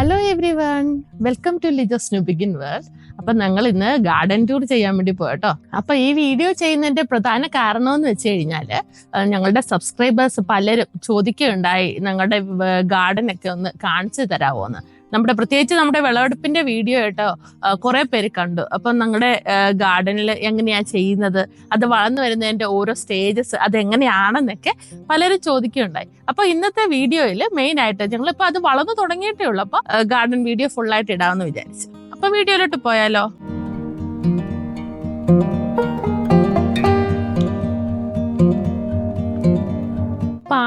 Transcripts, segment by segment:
Hello everyone welcome to Lijas new begin world അപ്പൊ ഞങ്ങൾ ഇന്ന് ഗാർഡൻ ടൂർ ചെയ്യാൻ വേണ്ടി പോയട്ടോ അപ്പൊ ഈ വീഡിയോ ചെയ്യുന്നതിന്റെ പ്രധാന കാരണം എന്ന് വെച്ച് കഴിഞ്ഞാൽ ഞങ്ങളുടെ സബ്സ്ക്രൈബേഴ്സ് പലരും ചോദിക്കുകയുണ്ടായി ഞങ്ങളുടെ ഗാർഡൻ ഒക്കെ ഒന്ന് കാണിച്ചു തരാമോന്ന് നമ്മുടെ പ്രത്യേകിച്ച് നമ്മുടെ വിളവെടുപ്പിന്റെ വീഡിയോ കേട്ടോ കുറെ പേര് കണ്ടു. അപ്പം നമ്മുടെ ഗാർഡനിൽ എങ്ങനെയാ ചെയ്യുന്നത് അത് വളർന്നു വരുന്നതിന്റെ ഓരോ സ്റ്റേജസ് അത് എങ്ങനെയാണെന്നൊക്കെ പലരും ചോദിക്കുകയുണ്ടായി. അപ്പൊ ഇന്നത്തെ വീഡിയോയിൽ മെയിൻ ആയിട്ട് ഞങ്ങൾ ഇപ്പൊ അത് വളർന്നു തുടങ്ങിയിട്ടേ ഉള്ളൂ. അപ്പൊ ഗാർഡൻ വീഡിയോ ഫുൾ ആയിട്ട് ഇടാമെന്ന് വിചാരിച്ചു. അപ്പൊ വീഡിയോയിലോട്ട് പോയാലോ?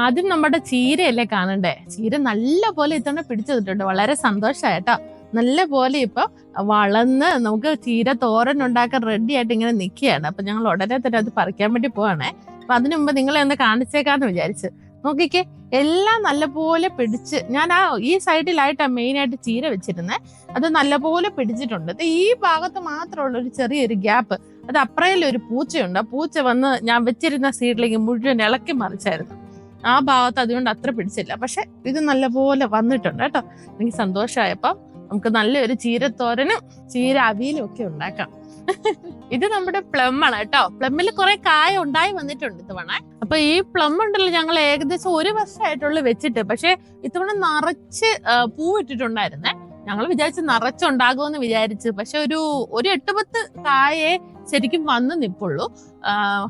ആദ്യം നമ്മുടെ ചീരയല്ലേ കാണണ്ടേ? ചീര നല്ല പോലെ ഇത്തവണ പിടിച്ചു വളരെ സന്തോഷമായിട്ടോ നല്ല പോലെ ഇപ്പൊ വളർന്ന് നമുക്ക് ചീര തോരൻ ഉണ്ടാക്കാൻ റെഡി ആയിട്ട് ഇങ്ങനെ നിൽക്കുകയാണ് അപ്പൊ ഞങ്ങൾ ഉടനെ തന്നെ അത് പറിക്കാൻ വേണ്ടി പോവാണേ. അപ്പൊ അതിനു മുമ്പ് നിങ്ങളെ ഒന്ന് കാണിച്ചേക്കാന്ന് വിചാരിച്ചു. നോക്കിക്കേ എല്ലാം നല്ലപോലെ പിടിച്ച് ഞാൻ ആ ഈ സൈഡിലായിട്ടാണ് മെയിൻ ആയിട്ട് ചീര വെച്ചിരുന്നത് അത് നല്ലപോലെ പിടിച്ചിട്ടുണ്ട്. ഈ ഭാഗത്ത് മാത്രമുള്ള ഒരു ചെറിയൊരു ഗ്യാപ്പ് അത് അപ്രയിലൊരു പൂച്ചയുണ്ട്. ആ പൂച്ച വന്ന് ഞാൻ വെച്ചിരുന്ന സീഡിലേക്ക് മുഴുവൻ ഇളക്കി മറിച്ചായിരുന്നു. ആ ഭാഗത്ത് അതുകൊണ്ട് അത്ര പിടിച്ചില്ല. പക്ഷെ ഇത് നല്ലപോലെ വന്നിട്ടുണ്ട് കേട്ടോ. എനിക്ക് സന്തോഷമായപ്പോ നമുക്ക് നല്ലൊരു ചീരത്തോരനും ചീര അവിയലും ഒക്കെ ഉണ്ടാക്കാം. ഇത് നമ്മുടെ പ്ലം ആണ് കേട്ടോ. പ്ലമ്മിൽ കുറെ കായ ഉണ്ടായി വന്നിട്ടുണ്ട് ഇത്തവണ. അപ്പൊ ഈ പ്ലം ഉണ്ടല്ലോ ഞങ്ങൾ ഏകദേശം ഒരു വർഷമായിട്ടുള്ള വെച്ചിട്ട്. പക്ഷെ ഇത്തവണ നിറച്ച് പൂവിട്ടിട്ടുണ്ടായിരുന്നേ. ഞങ്ങൾ വിചാരിച്ച് നിറച്ചുണ്ടാകുമെന്ന് വിചാരിച്ച്. പക്ഷെ ഒരു ഒരു എട്ട് പത്ത് കായെ ശരിക്കും വന്ന് നിപ്പുള്ളൂ.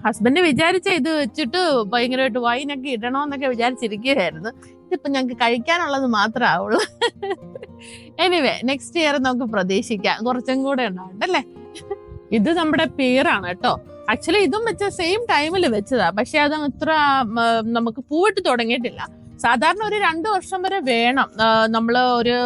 ഹസ്ബൻഡ് വിചാരിച്ച ഇത് വെച്ചിട്ട് ഭയങ്കരമായിട്ട് വൈനൊക്കെ ഇടണോന്നൊക്കെ വിചാരിച്ചിരിക്കുകയായിരുന്നു. ഇതിപ്പോ ഞങ്ങൾക്ക് കഴിക്കാനുള്ളത് മാത്രമേ ആവുള്ളൂ. എനിവേ നെക്സ്റ്റ് ഇയർ നമുക്ക് പ്രതീക്ഷിക്കാം. കുറച്ചും കൂടെ ഉണ്ടാവണ്ടല്ലേ ഇത് നമ്മുടെ പേരാണ് കേട്ടോ. ആക്ച്വലി ഇതും വെച്ച സെയിം ടൈമിൽ വെച്ചതാ. പക്ഷെ അത് അത്ര നമുക്ക് പൂവിട്ട് തുടങ്ങിയിട്ടില്ല. സാധാരണ ഒരു രണ്ട് വർഷം വരെ വേണം നമ്മൾ ഒരു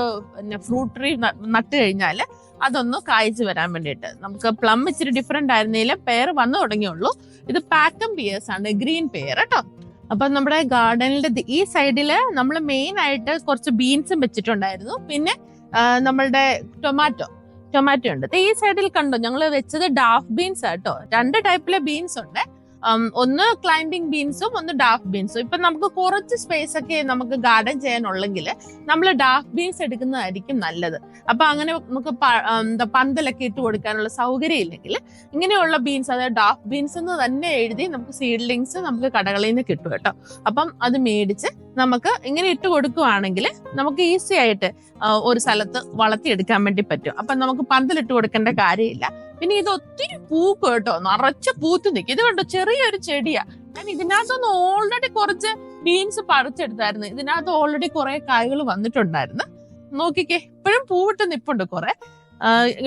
ഫ്രൂട്ട് ട്രീ നട്ട് കഴിഞ്ഞാൽ അതൊന്ന് കായ്ച്ചു വരാൻ വേണ്ടിയിട്ട്. നമുക്ക് പ്ലം ഇച്ചിരി ഡിഫറെന്റ് ആയിരുന്നെങ്കിലും പെയർ വന്നു തുടങ്ങിയുള്ളൂ. ഇത് പാക്കം പിയേഴ്സ് ആണ് ഗ്രീൻ പെയർ കേട്ടോ അപ്പൊ നമ്മുടെ ഗാർഡനിലെ ഈ സൈഡിൽ നമ്മൾ മെയിൻ ആയിട്ട് കുറച്ച് ബീൻസും വെച്ചിട്ടുണ്ടായിരുന്നു. പിന്നെ നമ്മളുടെ ടൊമാറ്റോ ടൊമാറ്റോ ഉണ്ട്. ഈ സൈഡിൽ കണ്ടോ ഞങ്ങൾ വെച്ചത് ഡാഫ് ബീൻസ് ആട്ടോ രണ്ട് ടൈപ്പിലെ ബീൻസ് ഉണ്ട്. ഒന്ന് ക്ലൈംബിംഗ് ബീൻസും ഒന്ന് ഡാഫ് ബീൻസും ഇപ്പൊ നമുക്ക് കുറച്ച് സ്പേസ് ഒക്കെ നമുക്ക് ഗാർഡൻ ചെയ്യാനുള്ളെങ്കിൽ നമ്മൾ ഡാഫ് ബീൻസ് എടുക്കുന്നതായിരിക്കും നല്ലത്. അപ്പൊ അങ്ങനെ നമുക്ക് എന്താ പന്തലൊക്കെ ഇട്ട് കൊടുക്കാനുള്ള സൗകര്യം ഇല്ലെങ്കിൽ ഇങ്ങനെയുള്ള ബീൻസ് അതായത് ഡാഫ് ബീൻസ് എന്ന് തന്നെ എഴുതി നമുക്ക് സീഡ്ലിങ്സ് നമുക്ക് കടകളിൽ നിന്ന് കിട്ടും കേട്ടോ. അപ്പം അത് മേടിച്ച് നമുക്ക് ഇങ്ങനെ ഇട്ട് കൊടുക്കുവാണെങ്കിൽ നമുക്ക് ഈസി ആയിട്ട് ഒരു സ്ഥലത്ത് വളർത്തിയെടുക്കാൻ വേണ്ടി പറ്റും. അപ്പൊ നമുക്ക് പന്തലിട്ട് കൊടുക്കേണ്ട കാര്യമില്ല. പിന്നെ ഇത് ഒത്തിരി പൂക്കും കേട്ടോ. നിറച്ച് പൂത്ത് നിൽക്കും. ഇത് കണ്ടോ? ചെറിയൊരു ചെടിയാ. ഞാൻ ഇതിനകത്തൊന്ന് ഓൾറെഡി കുറച്ച് ബീൻസ് പറിച്ചെടുത്തായിരുന്നു. ഇതിനകത്ത് ഓൾറെഡി കുറെ കായ്കൾ വന്നിട്ടുണ്ടായിരുന്നു. നോക്കിക്കേ ഇപ്പോഴും പൂവിട്ട് നിപ്പുണ്ട് കുറെ.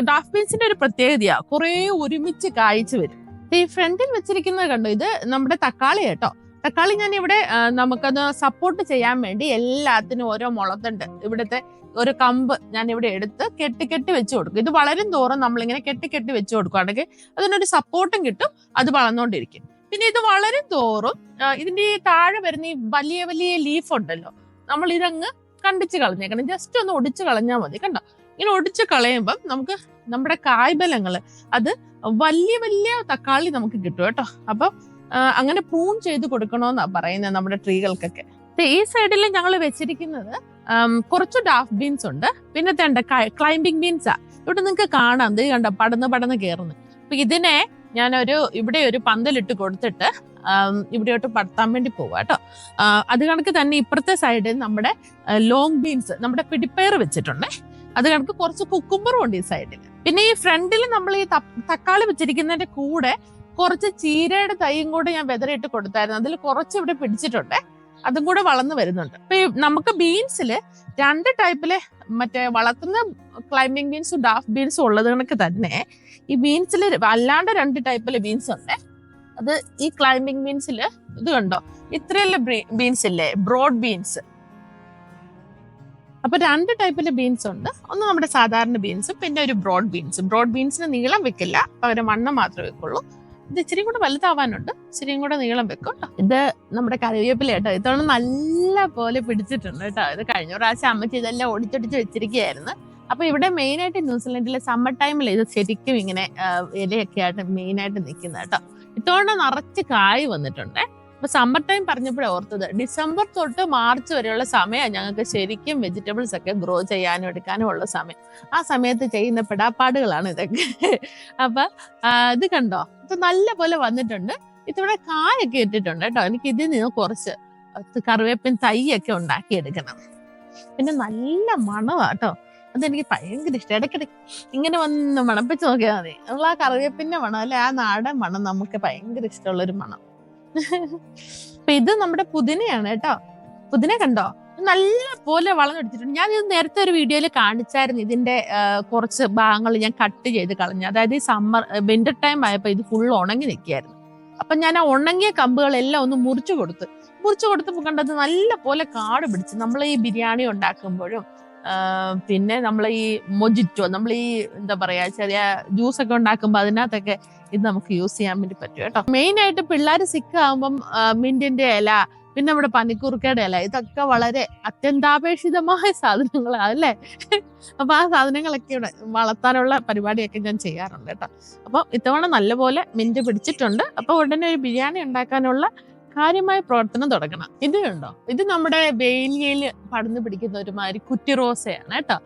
ഡാഫ് ബീൻസിന്റെ ഒരു പ്രത്യേകതയാ. കുറെ ഒരുമിച്ച് കായ്ച്ചു വരും. ഈ ഫ്രണ്ടിൽ വെച്ചിരിക്കുന്നത് കണ്ടോ? ഇത് നമ്മുടെ തക്കാളി കേട്ടോ. തക്കാളി ഞാൻ ഇവിടെ നമുക്കത് സപ്പോർട്ട് ചെയ്യാൻ വേണ്ടി എല്ലാത്തിനും ഓരോ മുളത്തുണ്ട്. ഇവിടുത്തെ ഒരു കമ്പ് ഞാൻ ഇവിടെ എടുത്ത് കെട്ടി കെട്ടി വെച്ച് കൊടുക്കും. ഇത് വളരും തോറും നമ്മളിങ്ങനെ കെട്ടി കെട്ടി വെച്ച് കൊടുക്കുകയാണെങ്കിൽ അതിനൊരു സപ്പോർട്ടും കിട്ടും. അത് വളർന്നുകൊണ്ടിരിക്കും പിന്നെ ഇത് വളരും തോറും ഇതിന്റെ താഴെ വരുന്ന ഈ വലിയ വലിയ ലീഫ് ഉണ്ടല്ലോ നമ്മൾ ഇതങ്ങ് കണ്ടിച്ച് കളഞ്ഞേക്കണം. ജസ്റ്റ് ഒന്ന് ഒടിച്ച് കളഞ്ഞാൽ മതി കണ്ടോ? ഇങ്ങനെ ഒടിച്ച് കളയുമ്പം നമുക്ക് നമ്മുടെ കായ്ബലങ്ങൾ അത് വലിയ വലിയ തക്കാളി നമുക്ക് കിട്ടും കേട്ടോ. അപ്പം അങ്ങനെ പൂൺ ചെയ്ത് കൊടുക്കണമെന്നാ പറയുന്നത് നമ്മുടെ ട്രീകൾക്കൊക്കെ. ഈ സൈഡിൽ ഞങ്ങൾ വെച്ചിരിക്കുന്നത് കുറച്ച് ഡാഫ് ബീൻസ് ഉണ്ട്. പിന്നെ തേണ്ട ക്ലൈംബിംഗ് ബീൻസാ ഇവിടെ നിങ്ങൾക്ക് കാണാം. ഇത് കണ്ട പടന്ന് പടന്ന് കയറുന്നു അപ്പൊ ഇതിനെ ഞാനൊരു ഇവിടെ ഒരു പന്തലിട്ട് കൊടുത്തിട്ട് ഇവിടെയോട്ട് പടത്താൻ വേണ്ടി പോവാ കേട്ടോ അത് കണക്ക് തന്നെ ഇപ്പുറത്തെ സൈഡിൽ നമ്മുടെ ലോങ് ബീൻസ് നമ്മുടെ പിടിപ്പയർ വെച്ചിട്ടുണ്ട്. അത് കണക്ക് കുറച്ച് കുക്കുംബറും ഉണ്ട് ഈ സൈഡിൽ പിന്നെ ഈ ഫ്രണ്ടിൽ നമ്മൾ ഈ തക്കാളി വെച്ചിരിക്കുന്നതിന്റെ കൂടെ കുറച്ച് ചീരയുടെ തൈയും കൂടെ ഞാൻ വെതറിയിട്ട് കൊടുത്തായിരുന്നു. അതിൽ കുറച്ച് ഇവിടെ പിടിച്ചിട്ടുണ്ട്. അതും കൂടെ വളർന്നു വരുന്നുണ്ട്. അപ്പൊ നമുക്ക് ബീൻസിൽ രണ്ട് ടൈപ്പിലെ മറ്റേ വളർത്തുന്ന ക്ലൈമ്പിംഗ് ബീൻസും ഡാഫ് ബീൻസും ഉള്ളത് കണക്ക് തന്നെ ഈ ബീൻസിൽ അല്ലാണ്ട് രണ്ട് ടൈപ്പിലെ ബീൻസ് ഉണ്ട്. അത് ഈ ക്ലൈമ്പിംഗ് ബീൻസിൽ ഇത് കണ്ടോ? ഇത്രയല്ല ബീൻസ് ഇല്ലേ? ബ്രോഡ് ബീൻസ് അപ്പൊ രണ്ട് ടൈപ്പിലെ ബീൻസ് ഉണ്ട്. ഒന്ന് നമ്മുടെ സാധാരണ ബീൻസും പിന്നെ ഒരു ബ്രോഡ് ബീൻസും ബ്രോഡ് ബീൻസിന് നീളം വെക്കില്ല. പകരം വണ്ണം മാത്രമേ വെക്കുള്ളൂ. ഇത് ഇച്ചിരി കൂടെ വലുതാവാനുണ്ട്. ഇച്ചിരിയും കൂടെ നീളം വെക്കും. ഇത് നമ്മുടെ കറിവേപ്പില കേട്ടോ ഇത്തവണ നല്ല പോലെ പിടിച്ചിട്ടുണ്ട് കേട്ടോ ഇത് കഴിഞ്ഞ പ്രാവശ്യം അമ്മയ്ക്ക് ഇതെല്ലാം ഒടിച്ചൊടിച്ച് വെച്ചിരിക്കുകയായിരുന്നു. അപ്പൊ ഇവിടെ മെയിൻ ആയിട്ട് ന്യൂസിലൻഡിലെ സമ്മർ ടൈമിൽ ഇത് ശരിക്കും ഇങ്ങനെ ഇലയൊക്കെ ആയിട്ട് മെയിൻ ആയിട്ട് നിൽക്കുന്നത് കേട്ടോ ഇത്തവണ നിറച്ച് കായ് വന്നിട്ടുണ്ട്. അപ്പൊ സമ്മർ ടൈം പറഞ്ഞപ്പോഴേ ഓർത്തത്. ഡിസംബർ തൊട്ട് മാർച്ച് വരെയുള്ള സമയമാണ് ഞങ്ങൾക്ക് ശരിക്കും വെജിറ്റബിൾസ് ഒക്കെ ഗ്രോ ചെയ്യാനും എടുക്കാനും ഉള്ള സമയം. ആ സമയത്ത് ചെയ്യുന്ന പെടാപ്പാടുകളാണ് ഇതൊക്കെ. അപ്പൊ ഇത് കണ്ടോ? ഇത് നല്ല പോലെ വന്നിട്ടുണ്ട്. ഇതിവിടെ കായൊക്കെ ഇട്ടിട്ടുണ്ട് കേട്ടോ. എനിക്ക് ഇതിൽ നിന്ന് കുറച്ച് കറിവേപ്പിൻ തൈയൊക്കെ ഉണ്ടാക്കി എടുക്കണം പിന്നെ നല്ല മണവാ കേട്ടോ. അതെനിക്ക് ഭയങ്കര ഇഷ്ടം. ഇടയ്ക്കിടയ്ക്ക് ഇങ്ങനെ വന്ന് മണപ്പിച്ച് നോക്കിയാൽ മതി. നമ്മൾ ആ കറിവേപ്പിന്റെ മണം അല്ലെ? ആ നാടൻ മണം നമുക്ക് ഭയങ്കര ഇഷ്ടമുള്ളൊരു മണം. അപ്പൊ ഇത് നമ്മുടെ പുതിനയാണ് കേട്ടോ. പുതിന കണ്ടോ? നല്ല പോലെ വളർന്നെടുത്തിട്ടുണ്ട് ഞാൻ ഇത് നേരത്തെ ഒരു വീഡിയോയിൽ കാണിച്ചായിരുന്നു ഇതിന്റെ കുറച്ച് ഭാഗങ്ങൾ ഞാൻ കട്ട് ചെയ്ത് കളഞ്ഞു. അതായത് ഈ സമ്മർ വിന്റർ ടൈം ആയപ്പോൾ ഇത് ഫുൾ ഉണങ്ങി നിൽക്കുകയായിരുന്നു. അപ്പൊ ഞാൻ ആ ഉണങ്ങിയ കമ്പുകളെല്ലാം ഒന്ന് മുറിച്ചു കൊടുത്ത് മുറിച്ചു കൊടുത്തപ്പോൾ കണ്ടത് നല്ല പോലെ കാട് പിടിച്ച് നമ്മൾ ഈ ബിരിയാണി ഉണ്ടാക്കുമ്പോഴും പിന്നെ നമ്മൾ ഈ മൊജിറ്റോ നമ്മൾ ഈ എന്താ പറയാ ചെറിയ ജ്യൂസ് ഒക്കെ ഉണ്ടാക്കുമ്പോൾ അതിനകത്തൊക്കെ ഇത് നമുക്ക് യൂസ് ചെയ്യാൻ വേണ്ടി പറ്റും കേട്ടോ. മെയിൻ ആയിട്ട് പിള്ളേർ സിക്ക് ആകുമ്പം മിന്റിന്റെ ഇല പിന്നെ നമ്മുടെ പനിക്കുറുക്കയുടെ ഇല ഇതൊക്കെ വളരെ അത്യന്താപേക്ഷിതമായ സാധനങ്ങളാണ് അല്ലേ? അപ്പൊ ആ സാധനങ്ങളൊക്കെ ഇവിടെ വളർത്താനുള്ള പരിപാടിയൊക്കെ ഞാൻ ചെയ്യാറുണ്ട് കേട്ടോ. അപ്പൊ ഇത്തവണ നല്ലപോലെ മിന്റ് പിടിച്ചിട്ടുണ്ട്. അപ്പൊ ഉടനെ ഒരു ബിരിയാണി ഉണ്ടാക്കാനുള്ള കാര്യമായ പ്രവർത്തനം തുടങ്ങണം. ഇത് ഉണ്ടോ ഇത് നമ്മുടെ വേലിയയിൽ പടന്നു പിടിക്കുന്ന ഒരുമാതിരി കുറ്റി റോസയാണ് കേട്ടോ.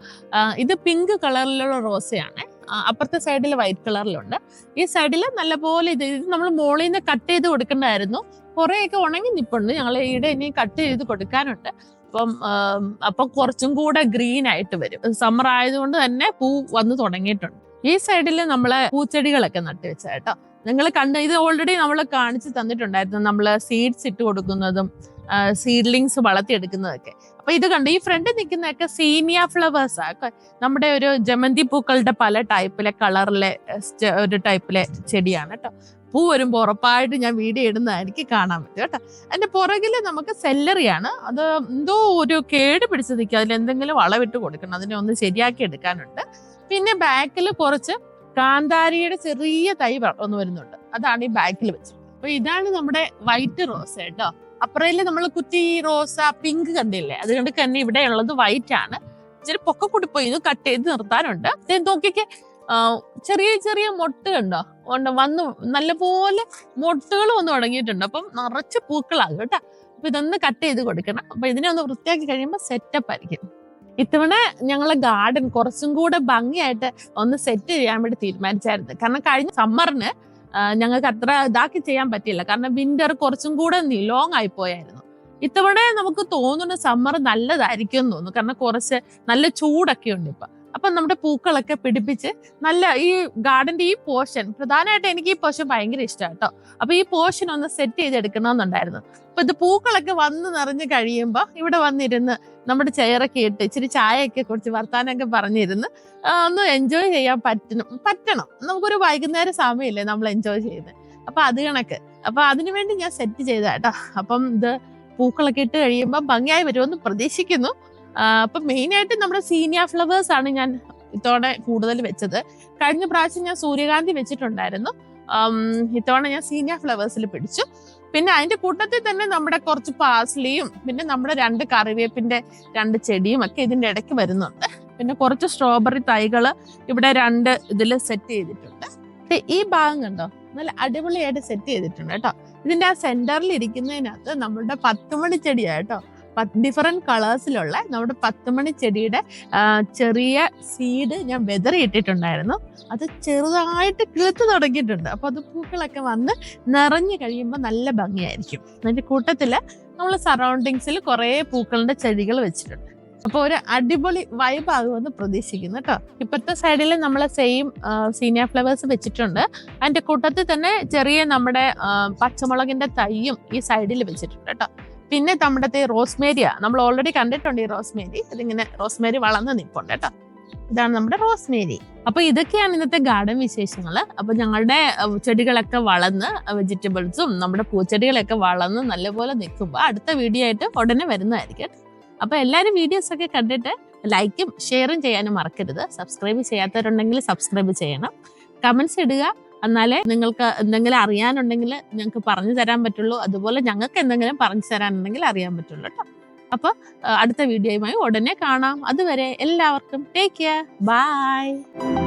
ഇത് പിങ്ക് കളറിലുള്ള റോസയാണ്. അപ്പുറത്തെ സൈഡിൽ വൈറ്റ് കളറിലുണ്ട്. ഈ സൈഡിൽ നല്ലപോലെ ഇത് ഇത് നമ്മൾ മോളിൽ നിന്ന് കട്ട് ചെയ്ത് കൊടുക്കണ്ടായിരുന്നു കുറേയൊക്കെ ഉണങ്ങി നിപ്പുണ്ട്. ഞങ്ങൾ ഈടെ ഇനി കട്ട് ചെയ്ത് കൊടുക്കാനുണ്ട്. അപ്പം അപ്പൊ കുറച്ചും കൂടെ ഗ്രീൻ ആയിട്ട് വരും. സമ്മർ ആയതുകൊണ്ട് തന്നെ പൂ വന്ന് തുടങ്ങിയിട്ടുണ്ട്. ഈ സൈഡിൽ നമ്മളെ പൂച്ചെടികളൊക്കെ നട്ടുവെച്ചാട്ടോ നിങ്ങൾ കണ്ട ഇത് ഓൾറെഡി നമ്മൾ കാണിച്ചു തന്നിട്ടുണ്ടായിരുന്നു. നമ്മൾ സീഡ്സ് ഇട്ട് കൊടുക്കുന്നതും സീഡ്ലിങ്സ് വളർത്തിയെടുക്കുന്നതൊക്കെ. അപ്പൊ ഇത് കണ്ട് ഈ ഫ്രണ്ട് നിൽക്കുന്നതൊക്കെ സീനിയ ഫ്ലവേഴ്സ് ആ. നമ്മുടെ ഒരു ജമന്തി പൂക്കളുടെ പല ടൈപ്പിലെ കളറിലെ ഒരു ടൈപ്പിലെ ചെടിയാണ് കേട്ടോ പൂ വരുമ്പോൾ ഉറപ്പായിട്ട് ഞാൻ വീഡിയോ ഇടുന്നതായിരിക്കും കാണാൻ പറ്റും കേട്ടോ. അതിന്റെ പുറകിൽ നമുക്ക് സെല്ലറിയാണ് അത് എന്തോ ഒരു കേട് പിടിച്ച് നിൽക്കുക അതിൽ എന്തെങ്കിലും വളവിട്ട് കൊടുക്കണം. അതിനെ ഒന്ന് ശരിയാക്കി എടുക്കാനുണ്ട്. പിന്നെ ബാക്കിൽ കുറച്ച് കാന്താരിയുടെ ചെറിയ തൈ വളർന്നു വരുന്നുണ്ട്. അതാണ് ഈ ബാക്കിൽ വെച്ചത് അപ്പൊ ഇതാണ് നമ്മുടെ വൈറ്റ് റോസ് കേട്ടോ. അപ്പുറയിൽ നമ്മൾ കുറ്റി റോസ പിങ്ക് കണ്ടില്ലേ? അതുകൊണ്ട് തന്നെ ഇവിടെ ഉള്ളത് വൈറ്റ് ആണ്. ഇച്ചിരി പൊക്ക കൂടി ഇത് കട്ട് ചെയ്ത് നിർത്താനുണ്ട്. ദേ നോക്കിക്കേ. ചെറിയ ചെറിയ മൊട്ട് കണ്ടോ? ഉണ്ട് വന്ന് നല്ലപോലെ മൊട്ടുകൾ വന്ന് തുടങ്ങിയിട്ടുണ്ട്. അപ്പം നിറച്ച് പൂക്കളാകും കേട്ടോ. അപ്പൊ ഇതൊന്ന് കട്ട് ചെയ്ത് കൊടുക്കണം. അപ്പൊ ഇതിനെ ഒന്ന് വൃത്തിയാക്കി കഴിയുമ്പോൾ സെറ്റപ്പ് ആയിരിക്കും. ഇത്തവണ ഞങ്ങളെ ഗാർഡൻ കുറച്ചും കൂടെ ഭംഗിയായിട്ട് ഒന്ന് സെറ്റ് ചെയ്യാൻ വേണ്ടി തീരുമാനിച്ചായിരുന്നു. കാരണം കഴിഞ്ഞ സമ്മറിന് ഞങ്ങൾക്ക് അത്ര ഇതാക്കി ചെയ്യാൻ പറ്റില്ല കാരണം വിന്റർ കുറച്ചും കൂടെ ലോങ് ആയി പോയായിരുന്നു. ഇത്തവണ നമുക്ക് തോന്നുന്ന സമ്മർ നല്ലതായിരിക്കും എന്ന് തോന്നുന്നു. കാരണം കുറച്ച് നല്ല ചൂടൊക്കെ ഉണ്ട് ഇപ്പൊ. അപ്പൊ നമ്മുടെ പൂക്കളൊക്കെ പിടിപ്പിച്ച് നല്ല ഈ ഗാർഡന്റെ ഈ പോർഷൻ പ്രധാനമായിട്ട് എനിക്ക് ഈ പോർഷൻ ഭയങ്കര ഇഷ്ടമാണ് കേട്ടോ അപ്പൊ ഈ പോർഷൻ ഒന്ന് സെറ്റ് ചെയ്തെടുക്കണമെന്നുണ്ടായിരുന്നു. അപ്പൊ ഇത് പൂക്കളൊക്കെ വന്ന് നിറഞ്ഞു കഴിയുമ്പോൾ ഇവിടെ വന്നിരുന്ന് നമ്മുടെ ചെയറൊക്കെ ഇട്ട് ഇച്ചിരി ചായയൊക്കെ കുറിച്ച് വർത്താനൊക്കെ പറഞ്ഞിരുന്ന് ഒന്ന് എൻജോയ് ചെയ്യാൻ പറ്റണം. പറ്റണം. നമുക്കൊരു വൈകുന്നേര സമയമില്ലേ നമ്മൾ എൻജോയ് ചെയ്യുന്നത് അപ്പൊ അത് കണക്ക്. അപ്പൊ അതിനുവേണ്ടി ഞാൻ സെറ്റ് ചെയ്ത കേട്ടോ അപ്പം ഇത് പൂക്കളൊക്കെ ഇട്ട് കഴിയുമ്പോൾ ഭംഗിയായി വരുമെന്ന് പ്രതീക്ഷിക്കുന്നു. അപ്പൊ മെയിൻ ആയിട്ട് നമ്മുടെ സീനിയ ഫ്ലവേഴ്സ് ആണ് ഞാൻ ഇത്തവണ കൂടുതൽ വെച്ചത്. കഴിഞ്ഞ പ്രാവശ്യം ഞാൻ സൂര്യകാന്തി വെച്ചിട്ടുണ്ടായിരുന്നു. ഇത്തവണ ഞാൻ സീനിയ ഫ്ലവേഴ്സിൽ പിടിച്ചു. പിന്നെ അതിന്റെ കൂട്ടത്തിൽ തന്നെ നമ്മുടെ കുറച്ച് പാസ്ലിയും പിന്നെ നമ്മുടെ രണ്ട് കറിവേപ്പിന്റെ രണ്ട് ചെടിയും ഒക്കെ ഇതിന്റെ ഇടയ്ക്ക് വരുന്നുണ്ട്. പിന്നെ കുറച്ച് സ്ട്രോബെറി തൈകൾ ഇവിടെ രണ്ട് ഇതിൽ സെറ്റ് ചെയ്തിട്ടുണ്ട്. ഈ ഭാഗം കണ്ടോ? നല്ല അടിപൊളിയായിട്ട് സെറ്റ് ചെയ്തിട്ടുണ്ട് കേട്ടോ. ഇതിന്റെ ആ സെന്ററിൽ ഇരിക്കുന്നതിനകത്ത് നമ്മളുടെ പത്തുമണി ചെടിയാണ് ഡിഫറെന്റ് കളേഴ്സിലുള്ള നമ്മുടെ പത്തുമണി ചെടിയുടെ ചെറിയ സീഡ് ഞാൻ വെതറി ഇട്ടിട്ടുണ്ടായിരുന്നു അത് ചെറുതായിട്ട് കിളുത്ത് തുടങ്ങിയിട്ടുണ്ട്. അപ്പൊ അത് പൂക്കളൊക്കെ വന്ന് നിറഞ്ഞു കഴിയുമ്പോൾ നല്ല ഭംഗിയായിരിക്കും. അതിന്റെ കൂട്ടത്തിൽ നമ്മൾ സറൗണ്ടിങ്സിൽ കുറേ പൂക്കളുടെ ചെടികൾ വെച്ചിട്ടുണ്ട്. അപ്പൊ ഒരു അടിപൊളി വൈബ് ആകുമെന്ന് പ്രതീക്ഷിക്കുന്നു കേട്ടോ. ഇപ്പോഴത്തെ സൈഡിൽ നമ്മൾ സെയിം സീനിയർ ഫ്ലവേഴ്സ് വെച്ചിട്ടുണ്ട്. അതിന്റെ കൂട്ടത്തിൽ തന്നെ ചെറിയ നമ്മുടെ പച്ചമുളകിന്റെ തൈയും ഈ സൈഡിൽ വെച്ചിട്ടുണ്ട് കേട്ടോ. പിന്നെ നമ്മുടെ റോസ്മേരിയ നമ്മൾ ഓൾറെഡി കണ്ടിട്ടുണ്ട് ഈ റോസ്മേരി. ഇതിങ്ങനെ റോസ്മേരി വളർന്ന് നിൽപ്പുണ്ട് കേട്ടോ. ഇതാണ് നമ്മുടെ റോസ്മേരി. അപ്പൊ ഇതൊക്കെയാണ് ഇന്നത്തെ ഗാർഡൻ വിശേഷങ്ങൾ അപ്പൊ ഞങ്ങളുടെ ചെടികളൊക്കെ വളർന്ന് വെജിറ്റബിൾസും നമ്മുടെ പൂച്ചെടികളൊക്കെ വളർന്ന് നല്ലപോലെ നിൽക്കുമ്പോൾ അടുത്ത വീഡിയോ ആയിട്ട് ഉടനെ വരുന്നതായിരിക്കും. അപ്പൊ എല്ലാവരും വീഡിയോസ് ഒക്കെ കണ്ടിട്ട് ലൈക്കും ഷെയറും ചെയ്യാനും മറക്കരുത്. സബ്സ്ക്രൈബ് ചെയ്യാത്തവരുണ്ടെങ്കിൽ സബ്സ്ക്രൈബ് ചെയ്യണം. കമൻസ് ഇടുക. എന്നാലേ നിങ്ങൾക്ക് എന്തെങ്കിലും അറിയാനുണ്ടെങ്കിൽ ഞങ്ങൾക്ക് പറഞ്ഞു തരാൻ പറ്റുള്ളൂ. അതുപോലെ ഞങ്ങൾക്ക് എന്തെങ്കിലും പറഞ്ഞു തരാനുണ്ടെങ്കിൽ അറിയാൻ പറ്റുള്ളൂ കേട്ടോ അപ്പോൾ അടുത്ത വീഡിയോയുമായി ഉടനെ കാണാം. അതുവരെ എല്ലാവർക്കും ടേക്ക് കെയർ ബൈ